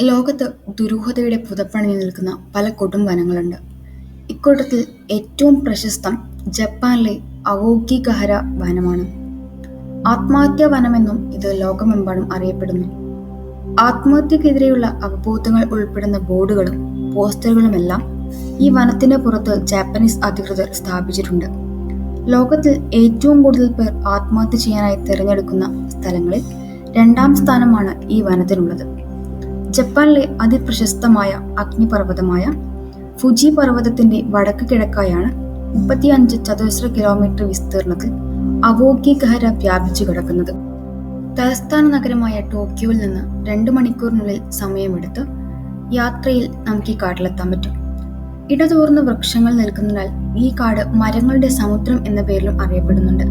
ലോകത്ത് ദുരൂഹതയുടെ പുതപ്പണിഞ്ഞു നിൽക്കുന്ന പല കൊടും വനങ്ങളുണ്ട്. ഇക്കൂട്ടത്തിൽ ഏറ്റവും പ്രശസ്തം ജപ്പാനിലെ അവോഗിഗഹര വനമാണ്. ആത്മഹത്യാ വനമെന്നും ഇത് ലോകമെമ്പാടും അറിയപ്പെടുന്നു. ആത്മഹത്യക്കെതിരെയുള്ള അവബോധങ്ങൾ ഉൾപ്പെടുന്ന ബോർഡുകളും പോസ്റ്ററുകളുമെല്ലാം ഈ വനത്തിന്റെ പുറത്ത് ജാപ്പനീസ് അധികൃതർ സ്ഥാപിച്ചിട്ടുണ്ട്. ലോകത്തിൽ ഏറ്റവും കൂടുതൽ പേർ ആത്മഹത്യ ചെയ്യാനായി തിരഞ്ഞെടുക്കുന്ന സ്ഥലങ്ങളിൽ രണ്ടാം സ്ഥാനമാണ് ഈ വനത്തിനുള്ളത്. ജപ്പാനിലെ അതിപ്രശസ്തമായ അഗ്നിപർവതമായ ഫുജി പർവതത്തിന്റെ വടക്ക് കിഴക്കായാണ് മുപ്പത്തിയഞ്ച് ചതുരശ്ര കിലോമീറ്റർ വിസ്തീർണത്തിൽ അവോക്കിഗഹര വ്യാപിച്ചു കിടക്കുന്നത്. തലസ്ഥാന നഗരമായ ടോക്കിയോയിൽ നിന്ന് രണ്ട് മണിക്കൂറിനുള്ളിൽ സമയമെടുത്ത് യാത്രയിൽ നമുക്ക് ഈ കാട്ടിലെത്താൻ പറ്റും. ഇടതൂർന്ന വൃക്ഷങ്ങൾ നിൽക്കുന്നതിനാൽ ഈ കാട് മരങ്ങളുടെ സമുദ്രം എന്ന പേരിലും അറിയപ്പെടുന്നുണ്ട്.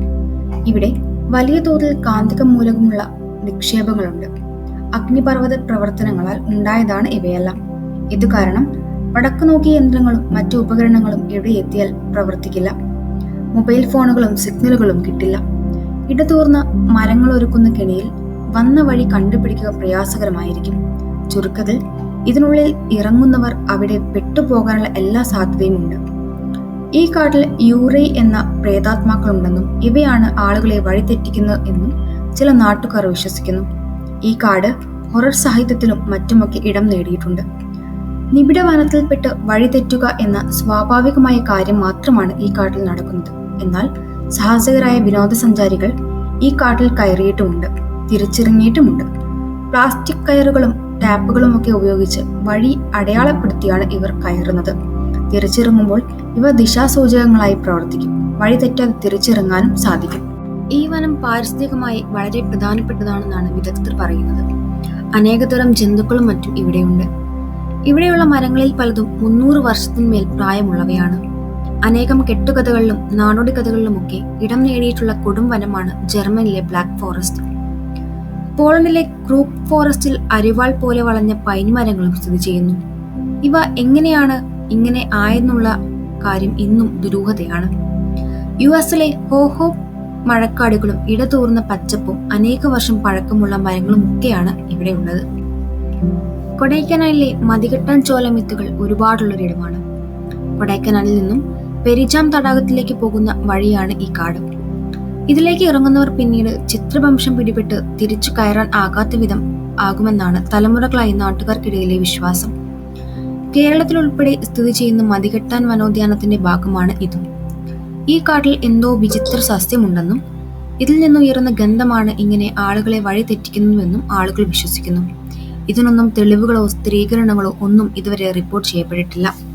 ഇവിടെ വലിയ തോതിൽ കാന്തിക മൂലകമുള്ള നിക്ഷേപങ്ങളുണ്ട്. അഗ്നിപർവത പ്രവർത്തനങ്ങളാൽ ഉണ്ടായതാണ് ഇവയെല്ലാം. ഇതു കാരണം വടക്കു നോക്കിയ യന്ത്രങ്ങളും മറ്റു ഉപകരണങ്ങളും ഇവിടെ എത്തിയാൽ പ്രവർത്തിക്കില്ല. മൊബൈൽ ഫോണുകളും സിഗ്നലുകളും കിട്ടില്ല. ഇടതൂർന്ന മരങ്ങളൊരുക്കുന്ന കെണിയിൽ വന്ന വഴി കണ്ടുപിടിക്കുക പ്രയാസകരമായിരിക്കും. ചുരുക്കത്തിൽ ഇതിനുള്ളിൽ ഇറങ്ങുന്നവർ അവിടെ പെട്ടുപോകാനുള്ള എല്ലാ സാധ്യതയുമുണ്ട്. ഈ കാട്ടിൽ യൂറൈ എന്ന പ്രേതാത്മാക്കളുണ്ടെന്നും ഇവയാണ് ആളുകളെ വഴിതെറ്റിക്കുന്നത് എന്നും ചില നാട്ടുകാർ വിശ്വസിക്കുന്നു. ഈ കാട് ഹൊറർ സാഹിത്യത്തിലും മറ്റുമൊക്കെ ഇടം നേടിയിട്ടുണ്ട്. നിബിഡ വനത്തിൽപ്പെട്ട് വഴിതെറ്റുക എന്ന സ്വാഭാവികമായ കാര്യം മാത്രമാണ് ഈ കാട്ടിൽ നടക്കുന്നത്. എന്നാൽ സാഹസികരായ വിനോദസഞ്ചാരികൾ ഈ കാട്ടിൽ കയറിയിട്ടുമുണ്ട്, തിരിച്ചിറങ്ങിയിട്ടുമുണ്ട്. പ്ലാസ്റ്റിക് കയറുകളും ടാപ്പുകളും ഒക്കെ ഉപയോഗിച്ച് വഴി അടയാളപ്പെടുത്തിയാണ് ഇവർ കയറുന്നത്. തിരിച്ചിറങ്ങുമ്പോൾ ഇവ ദിശാസൂചകങ്ങളായി പ്രവർത്തിക്കും. വഴി തെറ്റാതെ തിരിച്ചിറങ്ങാനും സാധിക്കും. ഈ വനം പാരിസ്ഥിതികമായി വളരെ പ്രധാനപ്പെട്ടതാണെന്നാണ് വിദഗ്ധർ പറയുന്നത്. അനേകതരം ജന്തുക്കളും മറ്റും ഇവിടെയുണ്ട്. ഇവിടെയുള്ള മരങ്ങളിൽ പലതും മുന്നൂറ് വർഷത്തിന്മേൽ പ്രായമുള്ളവയാണ്. അനേകം കെട്ടുകഥകളിലും നാടോടി കഥകളിലുമൊക്കെ ഇടം നേടിയിട്ടുള്ള കൊടും വനമാണ് ജർമ്മനിലെ ബ്ലാക്ക് ഫോറസ്റ്റ്. പോളണ്ടിലെ ക്രൂപ്പ് ഫോറസ്റ്റിൽ അരിവാൾ പോലെ വളഞ്ഞ പൈൻ മരങ്ങളും സ്ഥിതി ചെയ്യുന്നു ഇവ എങ്ങനെയാണ് ഇങ്ങനെ ആയെന്നുള്ള കാര്യം ഇന്നും ദുരൂഹതയാണ്. യു എസിലെ ഹോഹോ മഴക്കാടുകളും ഇടതൂർന്ന പച്ചപ്പും അനേക വർഷം പഴക്കമുള്ള മരങ്ങളും ഒക്കെയാണ് ഇവിടെ ഉള്ളത് കൊടൈക്കനാലിലെ മതികെട്ടാൻ ചോലമിത്തുകൾ ഒരുപാടുള്ളൊരിടമാണ്. കൊടൈക്കനാലിൽ നിന്നും പെരിജാം തടാകത്തിലേക്ക് പോകുന്ന വഴിയാണ് ഈ കാട്. ഇതിലേക്ക് ഇറങ്ങുന്നവർ പിന്നീട് ചിത്രവംശം പിടിപെട്ട് തിരിച്ചു കയറാൻ ആകാത്ത വിധം ആകുമെന്നാണ് തലമുറകളായി നാട്ടുകാർക്കിടയിലെ വിശ്വാസം. കേരളത്തിലുൾപ്പെടെ സ്ഥിതി ചെയ്യുന്ന മതികെട്ടാൻ വനോദ്യാനത്തിന്റെ ഭാഗമാണ് ഇതും. ഈ കാട്ടിൽ എന്തോ വിചിത്ര സസ്യമുണ്ടെന്നും ഇതിൽ നിന്നുയരുന്ന ഗന്ധമാണ് ഇങ്ങനെ ആളുകളെ വഴി തെറ്റിക്കുന്നുവെന്നും ആളുകൾ വിശ്വസിക്കുന്നു. ഇതിനൊന്നും തെളിവുകളോ സ്ഥിരീകരണങ്ങളോ ഒന്നും ഇതുവരെ റിപ്പോർട്ട് ചെയ്യപ്പെട്ടിട്ടില്ല.